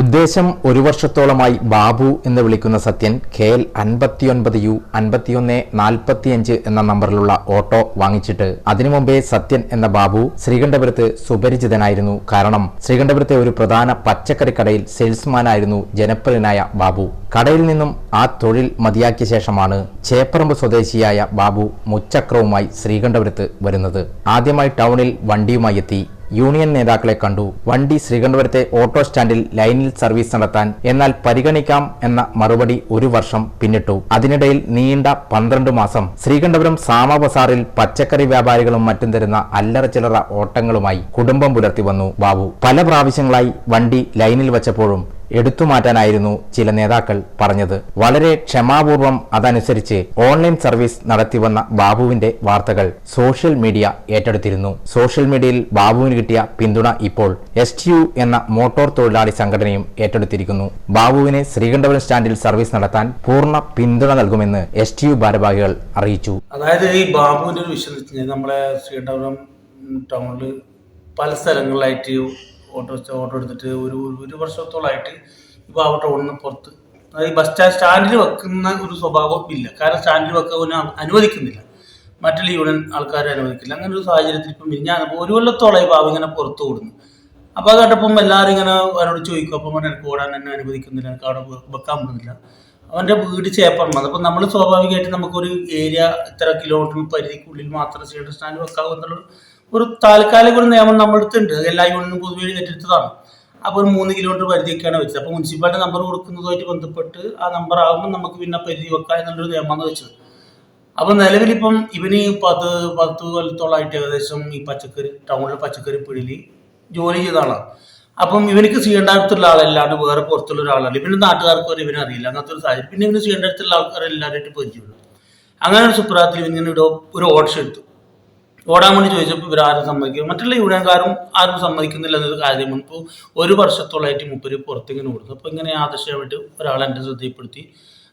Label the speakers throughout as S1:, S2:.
S1: ഉദ്ദേശം ഒരു വർഷത്തോളമായി ബാബു എന്ന് വിളിക്കുന്ന സത്യൻ കെ എൽ അൻപത്തിയൊൻപത് യു അൻപത്തിയൊന്ന് നാൽപ്പത്തിയഞ്ച് എന്ന നമ്പറിലുള്ള ഓട്ടോ വാങ്ങിച്ചിട്ട് അതിനു മുമ്പേ സത്യൻ എന്ന ബാബു ശ്രീകണ്ഠപുരത്ത് സുപരിചിതനായിരുന്നു. കാരണം ശ്രീകണ്ഠപുരത്തെ ഒരു പ്രധാന പച്ചക്കറി കടയിൽ സെയിൽസ്മാനായിരുന്നു ജനപ്രിയനായ ബാബു. കടയിൽ നിന്നും ആ തൊഴിൽ മതിയാക്കിയ ശേഷമാണ് ചേപ്പറമ്പ് സ്വദേശിയായ ബാബു മുച്ചക്രവുമായി ശ്രീകണ്ഠപുരത്ത് വരുന്നത്. ആദ്യമായി ടൗണിൽ വണ്ടിയുമായി എത്തി. യൂണിയൻ നേതാക്കളെ കണ്ടു. വണ്ടി ശ്രീകണ്ഠപുരത്തെ ഓട്ടോ സ്റ്റാൻഡിൽ ലൈനിൽ സർവീസ് നടത്താൻ എന്നാൽ പരിഗണിക്കാം എന്ന മറുപടി ഒരു വർഷം പിന്നിട്ടു. അതിനിടയിൽ നീണ്ട പന്ത്രണ്ട് മാസം ശ്രീകണ്ഠപുരം സാമ ബസാറിൽ പച്ചക്കറി വ്യാപാരികളും മറ്റും തരുന്ന അല്ലറ ചില്ലറ ഓട്ടങ്ങളുമായി കുടുംബം പുലർത്തി വന്നു ബാബു. പല പ്രാവശ്യങ്ങളായി വണ്ടി ലൈനിൽ വച്ചപ്പോഴും എടുത്തുമാറ്റാനായിരുന്നു ചില നേതാക്കൾ പറഞ്ഞത്. വളരെ ക്ഷമാപൂർവം അതനുസരിച്ച് ഓൺലൈൻ സർവീസ് നടത്തിവന്ന ബാബുവിന്റെ വാർത്തകൾ സോഷ്യൽ മീഡിയ ഏറ്റെടുത്തിരുന്നു. സോഷ്യൽ മീഡിയയിൽ ബാബുവിന് കിട്ടിയ പിന്തുണ ഇപ്പോൾ എസ് എന്ന മോട്ടോർ തൊഴിലാളി സംഘടനയും ഏറ്റെടുത്തിരിക്കുന്നു. ബാബുവിനെ ശ്രീകണ്ഠപുരം സ്റ്റാൻഡിൽ സർവീസ് നടത്താൻ പൂർണ പിന്തുണ നൽകുമെന്ന് എസ് ടി യു ഭാരവാഹികൾ അറിയിച്ചു.
S2: അതായത് ഈ ബാബുവിന്റെ ഒരു വിഷയം നമ്മളെ ശ്രീകണ്ഠപുരം ടൗണിൽ പല സ്ഥലങ്ങളിലായിട്ട് ഓട്ടോ ഓട്ടോ എടുത്തിട്ട് ഒരു ഒരു വർഷത്തോളമായിട്ട് ഇപ്പോൾ അവിടെ ഒന്ന് പുറത്ത് അതായത് ബസ് സ്റ്റാൻഡ് സ്റ്റാൻഡിൽ വെക്കുന്ന ഒരു സ്വഭാവം ഇല്ല. കാരണം സ്റ്റാൻഡിൽ വെക്കാൻ അനുവദിക്കുന്നില്ല. മറ്റുള്ള യൂണിയൻ ആൾക്കാരെ അനുവദിക്കില്ല. അങ്ങനെ ഒരു സാഹചര്യത്തിൽ ഇപ്പം ഞാൻ ഒരു കൊല്ലത്തോളം ഈ ബാബു ഇങ്ങനെ പുറത്ത് ഓടുന്നു. അപ്പോൾ അത് കേട്ടപ്പം എല്ലാവരും ഇങ്ങനെ അവരോട് ചോദിക്കും. അപ്പം അവൻ എനിക്ക് ഓടാൻ എന്നെ അനുവദിക്കുന്നില്ല. എനിക്ക് അവിടെ വെക്കാൻ പറ്റുന്നില്ല. അവന്റെ വീട് ചേപ്പറമ്പ് അപ്പം നമ്മൾ സ്വാഭാവികമായിട്ട് നമുക്കൊരു ഏരിയ ഇത്ര കിലോമീറ്റർ പരിധിക്കുള്ളിൽ മാത്രം സ്റ്റാൻഡ് വെക്കാവൂ എന്നുള്ള ഒരു താൽക്കാലിക ഒരു നിയമം അത് എല്ലാ യൂണിയനും പൊതുവെ ഏറ്റെടുത്തതാണ്. അപ്പോൾ ഒരു മൂന്ന് കിലോമീറ്റർ പരിധിയൊക്കെയാണ് വെച്ചത്. അപ്പോൾ മുനിസിപ്പാലിറ്റി നമ്പർ കൊടുക്കുന്നതുമായിട്ട് ബന്ധപ്പെട്ട് ആ നമ്പർ ആകുമ്പോൾ നമുക്ക് പിന്നെ പരിധി വെക്കാം എന്നുള്ളൊരു നിയമമാണ് വെച്ചത്. അപ്പോൾ നിലവിലിപ്പം ഇവന് പത്ത് പത്ത് കൊല്ലത്തോളമായിട്ട് ഏകദേശം ഈ പച്ചക്കറി ടൗണിലെ പച്ചക്കറി പിടിയിൽ ജോലി ചെയ്ത ആളാണ് അപ്പം ഇവനിക്ക് ചെയ്യേണ്ടടുത്തുള്ള ആളല്ലാണ്ട് വേറെ പുറത്തുള്ള ഒരാളാണ് ഇവന്റെ നാട്ടുകാർക്ക് വരെ ഇവനെ അറിയില്ല. അങ്ങനത്തെ ഒരു സാഹചര്യം. പിന്നെ ഇവന് ചെയ്യേണ്ടടുത്തുള്ള ആൾക്കാർ എല്ലാവരുമായിട്ട് പരിചയമുള്ളൂ അങ്ങനെ ഒരു സുപ്രാത്തിൽ ഇവനിങ്ങനെ ഒരു ഓപ്ഷൻ എടുത്തു. ഓടാൻ വേണ്ടി ചോദിച്ചപ്പോൾ ഇവർ ആരും സമ്മതിക്കും മറ്റുള്ള യൂണിയൻകാരും ആരും സമ്മതിക്കുന്നില്ല എന്നൊരു കാര്യമാണ് ഇപ്പോൾ ഒരു വർഷത്തോളമായിട്ട് മുപ്പര് പുറത്തിങ്ങനെ കൊടുത്തു അപ്പോൾ ഇങ്ങനെ ആദർശമായിട്ട് ഒരാൾ എന്റെ ശ്രദ്ധയിൽപ്പെടുത്തി.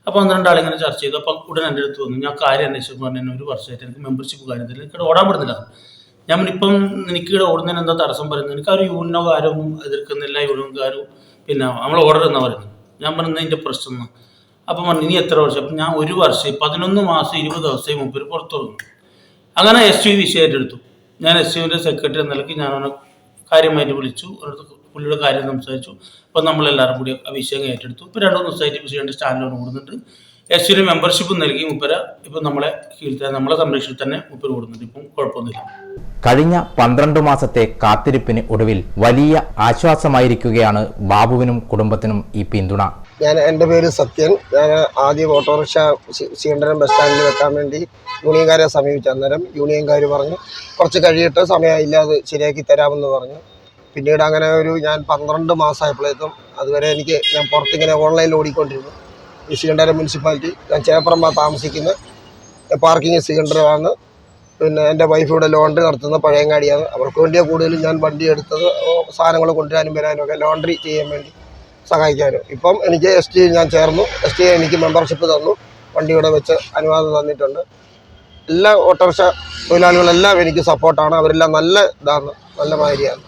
S2: അപ്പോൾ പന്ത്രണ്ടാൾ ഇങ്ങനെ ചർച്ച ചെയ്തു. അപ്പോൾ ഉടൻ എന്റെ അടുത്ത് വന്നു. ഞാൻ കാര്യം അന്വേഷിച്ചപ്പോൾ പറഞ്ഞു "എന്നെ ഒരു വർഷമായിട്ട് എനിക്ക് മെമ്പർഷിപ്പ് കാര്യത്തിൽ എനിക്ക് ഓടാൻ പറ്റുന്നില്ല. ഞാൻ ഇപ്പം എനിക്ക് ഇവിടെ ഓടുന്നതിന് എന്താ തടസ്സം പറയുന്നത്? എനിക്ക് ആ ഒരു യൂണിയനോ കാര്യമൊന്നും എതിർക്കുന്നില്ല. യൂണിയൻകാരും പിന്നെ നമ്മൾ ഓർഡർ എന്നാ പറയുന്നത്. ഞാൻ പറഞ്ഞത് എന്റെ പ്രശ്നം അപ്പം പറഞ്ഞു ഇനി എത്ര വർഷം? അപ്പം ഞാൻ ഒരു വർഷം പതിനൊന്ന് മാസം ഇരുപത് ദിവസം മുമ്പ് പുറത്തു വന്നു അങ്ങനെ എസ് യു വിഷയമായിട്ട് എടുത്തു. ഞാൻ എസ് യുവിന്റെ സെക്രട്ടറി എന്ന നിലയ്ക്ക് ഞാൻ അവനെ കാര്യമായിട്ട് വിളിച്ചു. പുള്ളിയുടെ കാര്യം സംസാരിച്ചു. അപ്പോൾ നമ്മളെല്ലാവരും കൂടി ആ വിഷയം ഏറ്റെടുത്തു. ഇപ്പോൾ രണ്ടു ദിവസമായിട്ട് വിഷയന്റെ സ്റ്റാൻഡിലോട് കൂടുന്നുണ്ട് എസ് യുവിന് മെമ്പർഷിപ്പ് നൽകി മുപ്പര. ഇപ്പം നമ്മളെ കീഴിൽ നമ്മളെ സംരക്ഷണത്തിൽ തന്നെ മുപ്പര് കൂടുന്നുണ്ട് ഇപ്പം കുഴപ്പമൊന്നുമില്ല.
S1: കഴിഞ്ഞ പന്ത്രണ്ട് മാസത്തെ കാത്തിരിപ്പിന് ഒടുവിൽ വലിയ ആശ്വാസമായിരിക്കുകയാണ് ബാബുവിനും കുടുംബത്തിനും ഈ പിന്തുണ.
S3: ഞാൻ എന്റെ പേര് സത്യൻ. ഞാൻ ആദ്യം ഓട്ടോറിക്ഷ സീണ്ടരം ബസ് സ്റ്റാൻഡിൽ വെക്കാൻ വേണ്ടി യൂണിയൻകാരെ സമീപിച്ചു. അന്നേരം യൂണിയൻകാർ പറഞ്ഞു കുറച്ച് കഴിയിട്ട് സമയമില്ല അത് ശരിയാക്കി തരാമെന്ന് പറഞ്ഞു. പിന്നീട് അങ്ങനെ ഒരു ഞാൻ പന്ത്രണ്ട് മാസമായപ്പോഴേക്കും അതുവരെ എനിക്ക് ഞാൻ പുറത്തിങ്ങനെ ഓൺലൈനിൽ ഓടിക്കൊണ്ടിരുന്നു. ഈ സീണ്ടരം മുനിസിപ്പാലിറ്റി ഞാൻ ചേപ്പറമ്പ താമസിക്കുന്ന പാർക്കിംഗ് സീണ്ടറാണ് പിന്നെ എന്റെ വൈഫ് ഇവിടെ ലോണ്ടറി നടത്തുന്ന പഴയങ്ങാടിയാണ്. അവർക്ക് വേണ്ടിയാണ് കൂടുതലും ഞാൻ വണ്ടി എടുത്തത് സാധനങ്ങൾ കൊണ്ടുവരാനും വരാനും ഒക്കെ ലോണ്ടറി ചെയ്യാൻ വേണ്ടി. സഹായിക്കാനും. ഇപ്പം എനിക്ക് എസ് ടി ഞാൻ ചേർന്നു. എസ് ടി എനിക്ക് മെമ്പർഷിപ്പ് തന്നു. വണ്ടി ഇവിടെ വെച്ച് അനുവാദം തന്നിട്ടുണ്ട്. എല്ലാ ഓട്ടോറിക്ഷ തൊഴിലാളികളെല്ലാം എനിക്ക് സപ്പോർട്ടാണ് അവരെല്ലാം നല്ല ഇതാണ്. നല്ല മാതിരിയാണ്